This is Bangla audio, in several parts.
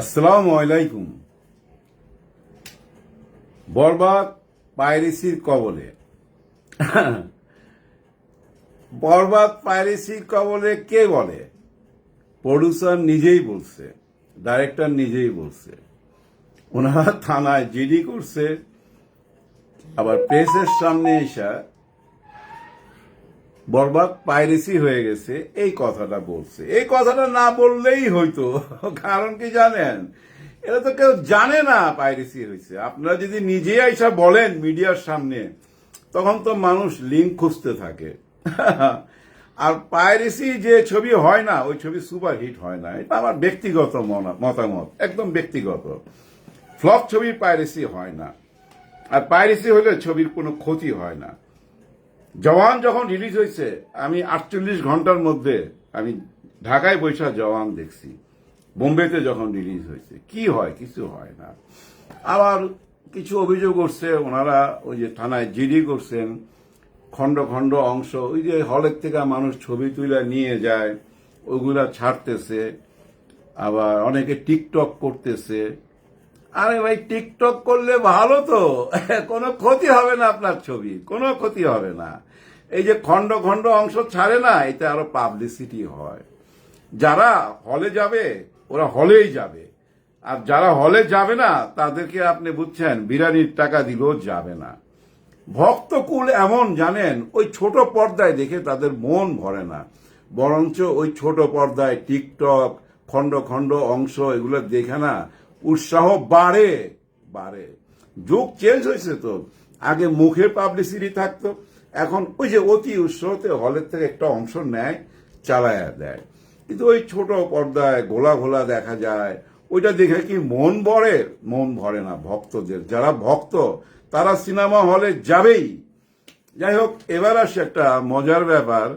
আসসালামু আলাইকুম। বরবাদ পাইরেসির কবলে। বরবাদ পাইরেসির কবলে কে বলে? প্রডিউসার নিজেই বলছে, ডাইরেক্টর নিজেই বলছে। ওনারা থানায় জিডি করছে, আবার প্রেসের সামনে এসে বরবাদ পাইরেসি হয়ে গেছে, এই কথাটা বলছে। এই কথাটা না বললেই হইতো, কারণ কি জানেন? এটা তো কেউ জানে না পাইরেসি হয়েছে। আপনারা যদি নিজে আইসা বলেন মিডিয়ার সামনে, তখন তো মানুষ লিঙ্ক খুঁজতে থাকে। আর পাইরেসি যে ছবি হয় না, ওই ছবি সুপার হিট হয় না। এটা আমার ব্যক্তিগত মতামত, একদম ব্যক্তিগত। ফ্লপ ছবি পাইরেসি হয় না। আর পাইরেসি হলে ছবির কোনো ক্ষতি হয় না। জওয়ান যখন রিলিজ হয়েছে, আমি আটচল্লিশ ঘণ্টার মধ্যে আমি ঢাকায় বৈশা জওয়ান দেখছি। বোম্বেতে যখন রিলিজ হয়েছে, কি হয়, কিছু হয় না। আবার কিছু অভিযোগ করছে ওনারা ওই যে থানায় জিডি করছেন, খণ্ড খণ্ড অংশ, ওই যে হলের থেকে মানুষ ছবি তুলে নিয়ে যায়, ওগুলা ছাড়তেছে, আবার অনেকে টিকটক করতেছে। আরে ভাই, টিকটক করলে ভালো তো। কোনো ক্ষতি হবে না আপনার ছবি, কোনো ক্ষতি হবে না। এই যে খণ্ড খণ্ড অংশ ছাড়ে না, এতে আরও পাবলিসিটি হয়। যারা হলে যাবে, ওরা হলেই যাবে। আর যারা হলে যাবে না, তাদেরকে আপনি বুঝছেন বিরিয়ানির টাকা দিলেও যাবে না। ভক্তকুল এমন, জানেন? ওই ছোট পর্দায় দেখে তাদের মন ভরে না। বরঞ্চ ওই ছোট পর্দায় টিকটক, খণ্ড খণ্ড অংশ, এগুলো দেখে না উৎসাহ বাড়ে বাড়ে। যুগ চেঞ্জ হয়েছে তো। আগে মুখে পাবলিসিটি থাকতো, এখন ওই যে অতি উৎসাহতে হলের থেকে একটা অংশ নেয়, চালায়া দেয়। কিন্তু ওই ছোট পর্দায় গোলা ঘোলা দেখা যায়, ওইটা দেখে কি মন ভরে? মন ভরে না, ভক্তদের। যারা ভক্ত, তারা সিনেমা হলে যাবেই। যাই হোক, এবার আসে একটা মজার ব্যাপার।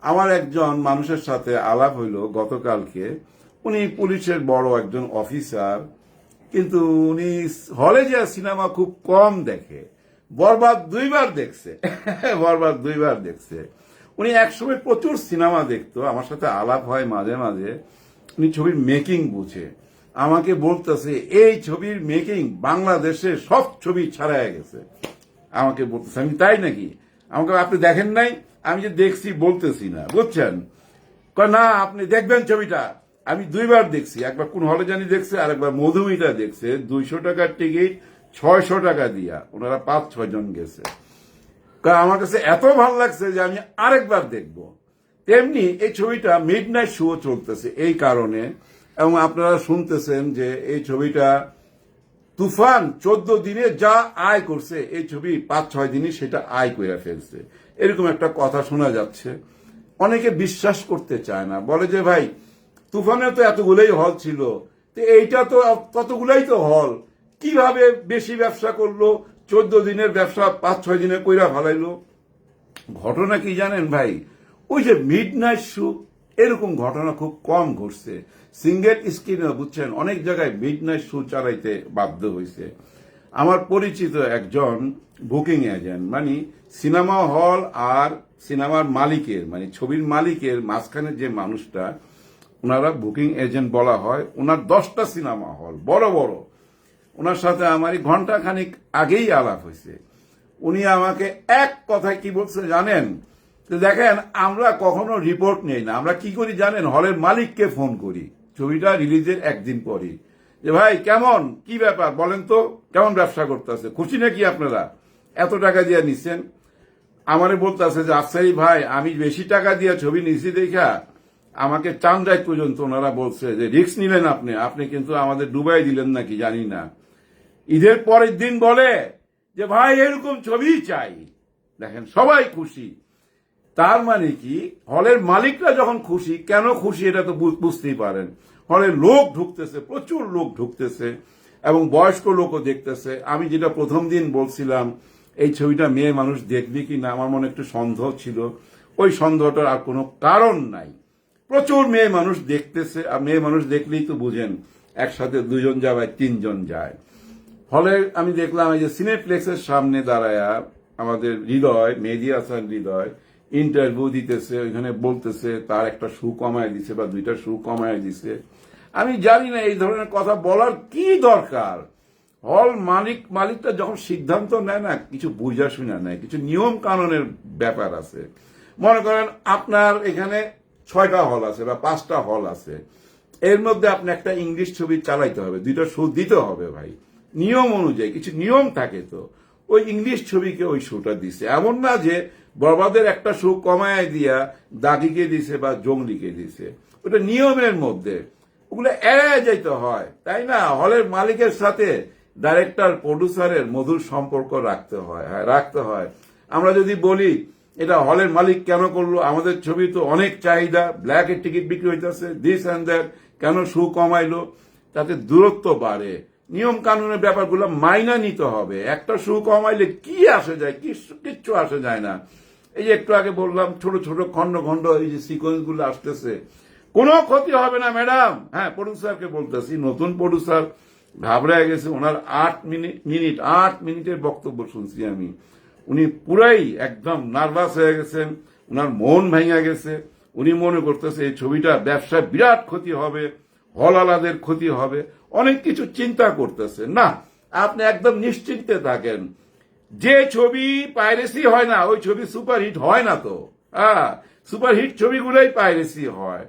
আমার একজন মানুষের সাথে আলাপ হইল গতকালকে। উনি পুলিশের বড় একজন অফিসার কিন্তু উনি হলে যে সিনেমা খুব কম দেখে। বরবাদ দুইবার দেখছে। বরবাদ দুইবার দেখছে। উনি একসময় প্রচুর সিনেমা দেখতো। আমার সাথে আলাপ হয় মাঝে মাঝে। উনি ছবির মেকিং বুঝে। আমাকে বলতেছে, এই ছবির মেকিং বাংলাদেশে সব ছবি ছাড়াই গেছে। আমাকে বলতেছে, আমি তাই নাকি? আমাকে আপনি দেখেন নাই? আমি যে দেখছি, বলতেছি না। বুঝছেন? না, আপনি দেখবেন ছবিটা। আমি দুইবার দেখছি, একবার কোন হলে জানি দেখছে আর একবার মধুমিতা দেখছে, দুইশো টাকার টিকিট, ছয়শো টাকা দিয়া, ওনারা পাঁচ, ছয় জন গেছে। আমার কাছে এত ভালো লাগছে যে আমি আরেকবার দেখব। তেমনি এই ছবিটা মিড নাইট শো চলতেছে এই কারণে, এবং আপনারা শুনতেছেন যে এই ছবিটা তুফান চোদ্দ দিনে যা আয় করছে, এই ছবি পাঁচ, ছয় দিনে সেটা আয় করে ফেলছে। এরকম একটা কথা শোনা যাচ্ছে। অনেকে বিশ্বাস করতে চায় না। বলে যে, ভাই তুফানে তো এতগুলোই হল ছিল। তো এইটা তো ততগুলাই তো হল। কীভাবে বেশি ব্যবসা করল? চোদ্দ দিনের ব্যবসা পাঁচ, ছয় দিনে কইরা ভালাইলো ঘটনা কি জানেন ভাই? ওই যে মিড নাইট শো এরকম ঘটনা খুব কম ঘটছে। সিঙ্গেল স্ক্রিনে বুঝছেন, অনেক জায়গায় মিড নাইট শো চালাইতে বাধ্য হয়েছে আমার পরিচিত একজন বুকিং এজেন্ট মানে সিনেমা হল আর সিনেমার মালিকের মানে ছবির মালিকের মাঝখানে যে মানুষটা ওনারা বুকিং এজেন্ট বলা হয়, ওনার দশটা সিনেমা হল, বড় বড়। ওনার সাথে আমারই ঘণ্টা খানিক আগেই আলাপ হয়েছে। উনি আমাকে এক কথায় কি বলছে জানেন? তো দেখেন, আমরা কখনো রিপোর্ট নেই না। আমরা কি করি জানেন? হলের মালিককে ফোন করি। ছবিটা রিলিজের একদিন পরই। যে ভাই, কেমন? কি ব্যাপার? বলেন তো, কেমন ব্যবসা করতেছে? খুশি নাকি আপনারা? এত টাকা দিয়ে নিচ্ছেন আমারে বলতেছে যে আফসারি ভাই, আমি বেশি টাকা দিয়ে ছবি নিছি দেখা। আমাকে চান্দাই পর্যন্ত ওনারা বলছে যে, রিস্ক নিলেন আপনি আপনি কিন্তু আমাদের ডুবাই দিলেন নাকি, জানি না। ঈদের পরের দিন বলে যে, ভাই, এরকম ছবি চাই। দেখেন, সবাই খুশি। তার মানে কি, হলের মালিকরা যখন খুশি, কেন খুশি এটা তো বুঝতেই পারেন। হলে লোক ঢুকতেছে, প্রচুর লোক ঢুকতেছে এবং বয়স্ক লোকও দেখতেছে। আমি যেটা প্রথম দিন বলছিলাম, এই ছবিটা মেয়ে মানুষ দেখবে কি না আমার মনে একটু সন্দেহ ছিল। ওই সন্দেহটার আর কোনো কারণ নাই। প্রচুর মেয়ে মানুষ দেখতেছে, আর মেয়ে মানুষ দেখলেই তো বুঝেন, একসাথে দুজন যায় তিনজন যায়। ফলে আমি দেখলাম এই যে সিনেপ্লেক্সের সামনে দাঁড়ায়া আমাদের হৃদয়, মেহেদি হাসান হৃদয় ইন্টারভিউ দিতেছে, ওইখানে বলতেছে, তার একটা শু কমায় দিছে বা দুইটা শু কমায় দিছে। আমি জানি না এই ধরনের কথা বলার কি দরকার। হল মালিক, মালিকটা যখন সিদ্ধান্ত নেয় না, কিছু বুঝা শুনা নেয় কিছু নিয়ম কানুনের ব্যাপার আছে। মনে করেন আপনার এখানে ছয়টা হল আছে বা পাঁচটা হল আছে। এর মধ্যে আপনি একটা ইংলিশ ছবি চালাইতে হবে দুইটা শো দিতে হবে ভাই। নিয়ম অনুযায়ী কিছু নিয়ম থাকে তো। ওই ইংলিশ ছবিকে ওই শোটা দিছে। এমন না যে বরবাদের একটা শো কমায় দিয়া দাগিকে দিছে বা জঙ্গলিকে দিছে। ওটা নিয়মের মধ্যে। ওগুলো এড়ায় যাইতে হয় তাই না? হলের মালিকের সাথে ডাইরেক্টর প্রডিউসারের মধুর সম্পর্ক রাখতে হয় হ্যাঁ, রাখতে হয়। আমরা যদি বলি এটা হলের মালিক কেন করল? আমাদের ছবি তো অনেক চাহিদা। ব্ল্যাকের টিকিট বিক্রি হইতেছে। দিস অ্যান্ড দ্যাট কেন শু কমাইলো? তাতে দূরত্ব বাড়ে। নিয়ম কানুনের ব্যাপারগুলো মাইনা নিতে হবে। একটা শু কমাইলে কি আসে যায়? কিচ্ছু আসে যায় না। এই যে একটু আগে বললাম, ছোট ছোট খন্ড খন্ড এই যে সিকোয়েন্সগুলো আসতেছে। কোনো ক্ষতি হবে না ম্যাডাম হ্যাঁ প্রডিউসারকে বলতেছি, নতুন প্রডিউসার ঘাবড়ায় গেছে। ওনার আট মিনিট মিনিট আট মিনিটের বক্তব্য শুনছি আমি। উনি পুরাই একদম নার্ভাস হয়ে গেছেন ওনার মন ভেঙে গেছে। উনি মনে করতেছে, এই ছবিটা ব্যবসায় বিরাট ক্ষতি হবে, হলালাদের ক্ষতি হবে, অনেক কিছু চিন্তা করতেছে। না, আপনি একদম নিশ্চিন্তে থাকেন। যে ছবি পাইরেসি হয় না, ওই ছবি সুপারহিট হয় না তো। হ্যাঁ সুপারহিট ছবিগুলোই পাইরেসি হয়।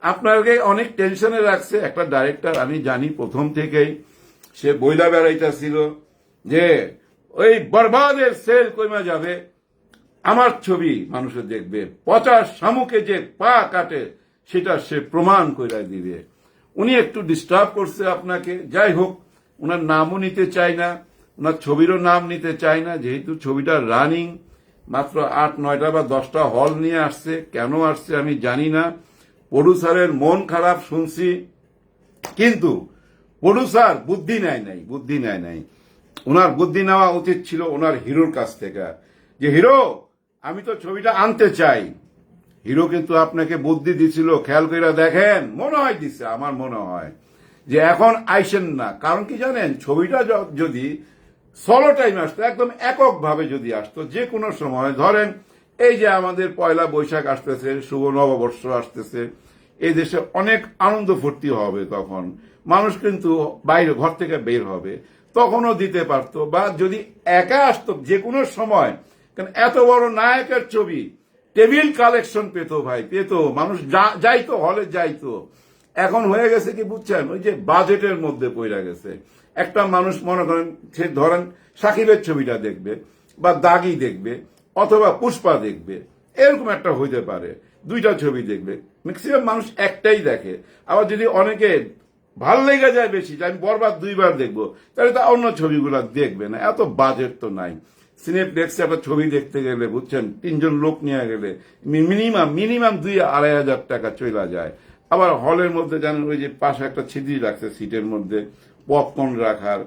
আপনাকে অনেক টেনশনে রাখছে, একটা ডাইরেক্টর আমি জানি প্রথম থেকেই, সে বইলা বেড়াইটা ছিল যে ওই বরবাদের সেল কইমা যাবে? আমার ছবি মানুষে দেখবে। পচা শামুকে যে পা কাটে, সেটা সে প্রমাণ কইরা দিবে। উনি একটু ডিস্টার্ব করছে আপনাকে। যাই হোক ওনার নামও নিতে চাই না ওনার ছবিরও নাম নিতে চাই না, যেহেতু ছবিটা রানিং মাত্র আট, নয়টা বা দশটা হল নিয়ে আসছে। কেন আসছে আমি জানি না। প্রডিউসারের মন খারাপ শুনছি, কিন্তু প্রডিউসার বুদ্ধি নেয় নাই, বুদ্ধি নেয় নাই। ওনার বুদ্ধি নেওয়া উচিত ছিল ওনার হিরোর কাছ থেকে। যে, হিরো, আমি তো ছবিটা আনতে চাই। হিরো কিন্তু আপনাকে বুদ্ধি দিছিল, খেয়াল করে দেখেন, মনে হয় দিছে, আমার মনে হয়। যে, এখন আইসেন না। কারণ কি জানেন, ছবিটা যদি সলো টাইম আসতো, একদম এককভাবে যদি আসতো, যে কোনো সময়, ধরেন এই যে আমাদের পয়লা বৈশাখ আসতেছে, শুভ নববর্ষ আসতেছে, এই দেশে অনেক আনন্দ ফুর্তি হবে তখন। মানুষ কিন্তু বাইরে, ঘর থেকে বের হবে। তখনও দিতে পারতো, বা যদি একা আসতো যে কোনো সময়, কারণ এত বড় নায়কের ছবি, টেবিল কালেকশন পেতো ভাই, পেতো, মানুষ যাইতো, হলে যাইতো। এখন হয়ে গেছে কি বুঝছেন? ওই যে বাজেটের মধ্যে পড়ে গেছে। একটা মানুষ মনে করেন, সে ধরেন সাকিবের ছবিটা দেখবে, বা দাগি দেখবে, অথবা পুষ্পা দেখবে, এরকম একটা হইতে পারে, দুইটা ছবি দেখবে। ম্যাক্সিমাম মানুষ একটাই দেখে। আবার যদি অনেকে ভালো লেগে যায় বেশি, যে আমি বরবাদ দুইবার দেখব। তাহলে তা অন্য ছবিগুলো দেখবে না, এত বাজেট তো নাই। সিনেপ্লেক্সে একটা ছবি দেখতে গেলে, বুঝছেন, তিনজন লোক নিয়ে গেলে মিনিমাম মিনিমাম দুই আড়াই হাজার টাকা চলে যায়। আবার হলের মধ্যে জানেন, ওই যে পাশে একটা ছিদ্রি রাখছে সিটের মধ্যে পপকর্ন রাখার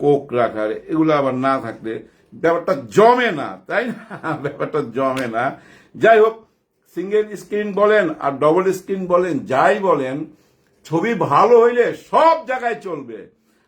কোক রাখার, এগুলো আবার না থাকলে ব্যাপারটা জমে না, তাই না? ব্যাপারটা জমে না। যাই হোক সিঙ্গেল স্ক্রিন বলেন আর ডবল স্ক্রিন বলেন, যাই বলেন ছবি ভালো হইলে সব জায়গায় চলবে।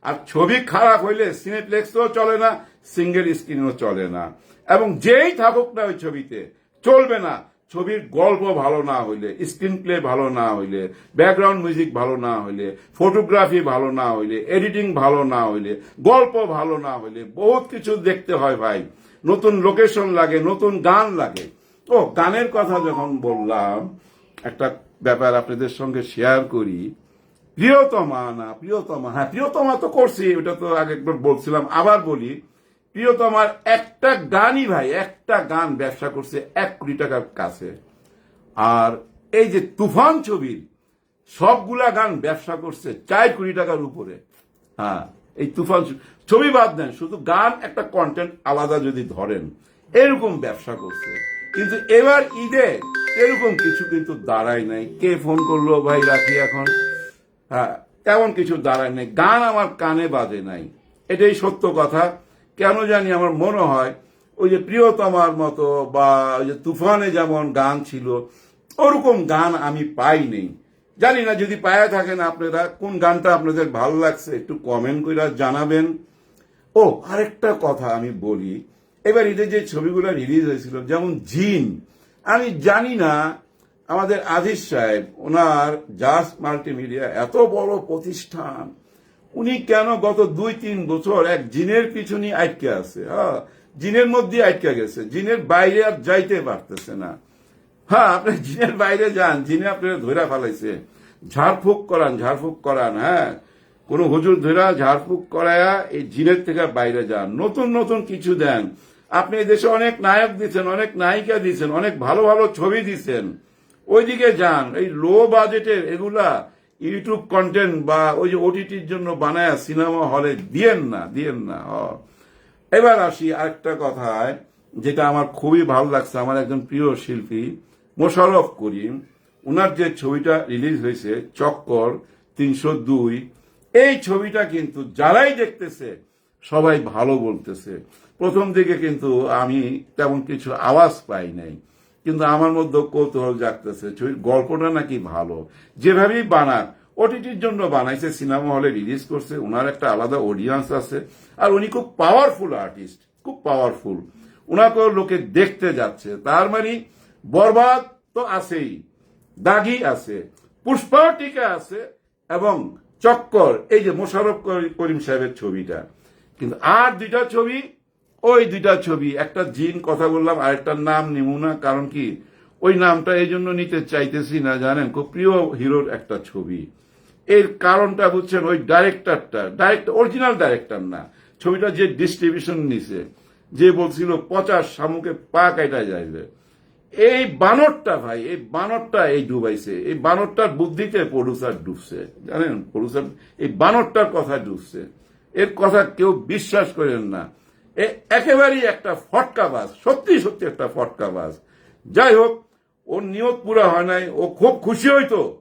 আর ছবি খারাপ হইলে সিনেপ্লেক্সও চলে না, সিঙ্গেল স্ক্রিনও চলে না। এবং যেই থাকুক না ওই ছবিতে, চলবে না। ছবির গল্প ভালো না হইলে স্ক্রিন প্লে ভালো না হইলে, ব্যাকগ্রাউন্ড মিউজিক ভালো না হইলে, ফটোগ্রাফি ভালো না হইলে, এডিটিং ভালো না হইলে, গল্প ভালো না হইলে, বহুত কিছু দেখতে হয় ভাই। নতুন লোকেশন লাগে, নতুন গান লাগে। ও গানের কথা যখন বললাম, একটা ব্যাপার আপনাদের সঙ্গে শেয়ার করি। প্রিয়তমা না প্রিয়তমা হ্যাঁ প্রিয়তমা তো করছি, ওটা তো আগে একবার বলছিলাম, আবার বলি, প্রিয়তমার একটা গানই ভাই, একটা গান ব্যবসা করছে এক কোটি টাকার কাছে। আর এই যে তুফান ছবির সবগুলা গান ব্যবসা করছে চার কোটি টাকার উপরে। হ্যাঁ এই তুফান ছবি বাদ দেন, শুধু গান একটা কন্টেন্ট আলাদা যদি ধরেন, এরকম ব্যবসা করছে। কিন্তু এবার ঈদে এরকম কিছু কিন্তু দাঁড়ায় নাই। কে ফোন করল ভাই রাখি এখন? হ্যাঁ তেমন কিছু দাঁড়ায় নেই। গান আমার কানে বাজে নাই। এটাই সত্য কথা। কেন জানি আমার মনে হয়, ওই যে প্রিয়তমার মতো বা ওই যে তুফানে যেমন গান ছিল, ওরকম গান আমি পাইনি জানি না, যদি পায়া থাকেন আপনারা, কোন গানটা আপনাদের ভালো লাগছে একটু কমেন্ট করে জানাবেন। ও, আরেকটা কথা আমি বলি। এবার ঈদে যে ছবিগুলো রিলিজ হয়েছিল, যেমন জিন, আমি জানি না আমাদের আজিজ সাহেব, ওনার জাস মাল্টিমিডিয়া এত বড় প্রতিষ্ঠান, উনি কেন গত দুই, তিন বছর এক জিনের পিছনে আটকে আছে? হ্যাঁ জিনের মধ্যে আটকে গেছে। জিনের বাইরে আর যাইতে পারতেছে না। হ্যাঁ আপনি জিনের বাইরে যান, জিনে আপনার ধৈরা ফেলাইছে। ঝাড়ফুঁক করান ঝাড়ফুঁক করান হ্যাঁ। কোন হুজুর ধৈরা ঝাড়ফুঁক করায়া এই জিনের থেকে বাইরে যান। নতুন নতুন কিছু দেন। আপনি এই দেশে অনেক নায়ক দিচ্ছেন অনেক নায়িকা দিচ্ছেন অনেক ভালো ভালো ছবি দিচ্ছেন ওইদিকে যান। এই লো বাজেটের এগুলা ইউটিউব কন্টেন্ট বা ওই যে ওটিটির জন্য বানায় সিনেমা হলে দিয়েন না দিয়েন না। এবার আসি আরেকটা কথায়, যেটা আমার খুবই ভালো লাগছে। আমার একজন প্রিয় শিল্পী মোশারফ করিম ওনার যে ছবিটা রিলিজ হয়েছে, চক্কর তিনশো দুই, এই ছবিটা কিন্তু যারাই দেখতেছে, সবাই ভালো বলতেছে। প্রথম দিকে কিন্তু আমি তেমন কিছু আওয়াজ পাই নাই। কিন্তু আমার মধ্যে কৌতূহল জাগতেছে গল্পটা নাকি ভালো। যেভাবেই বানাক ওটিটির জন্য বানাইছে, সিনেমা হলে রিলিজ করছে ওনার একটা আলাদা অডিয়েন্স আছে, আর উনি খুব পাওয়ারফুল আর্টিস্ট খুব পাওয়ারফুল ওনাকেও লোকে দেখতে যাচ্ছে। তার মানে বরবাদ তো আছেই দাগি আছে পুষ্পাও টিকা আছে, এবং চক্কর, এই যে মোশারফ করি- করিম সাহেবের ছবিটা। কিন্তু আর দুইটা ছবি ওই দুইটা ছবি, একটা জিন কথা বললাম, আরেকটার নাম নিমু না কারণ কি? ওই নামটা এই জন্য নিতে চাইতেছি না, জানেন? খুব প্রিয় হিরোর একটা ছবি। এর কারণটা বুঝছেন ওই ডাইরেক্টরটা ডাইরেক্টর অরিজিনাল ডাইরেক্টর না। ছবিটা যে ডিস্ট্রিবিউশন নিছে, যে বলছিল পচাশ শামুকে পা কাটা যাইবে। এই বানরটা ভাই, এই বানরটা এই ডুবাইছে। এই বানরটার বুদ্ধিতে প্রডিউসার ডুবছে, জানেন? প্রডিউসার এই বানরটার কথা ডুবছে। এর কথা কেউ বিশ্বাস করেন না। একেবারেই একটা ফটকা বাস, সত্যি সত্যি একটা ফটকা বাস। যাই হোক, ওর নিয়ত পুরো হয় নাই, ও খুব খুশি হইতো।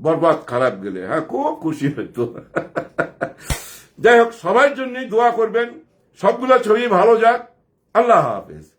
বরবাদ খারাপ গেলে হ্যাঁ খুব খুশি হইতো। যাই হোক, সবার জন্যই দোয়া করবেন। সবগুলো ছবি ভালো যাক। আল্লাহ হাফেজ।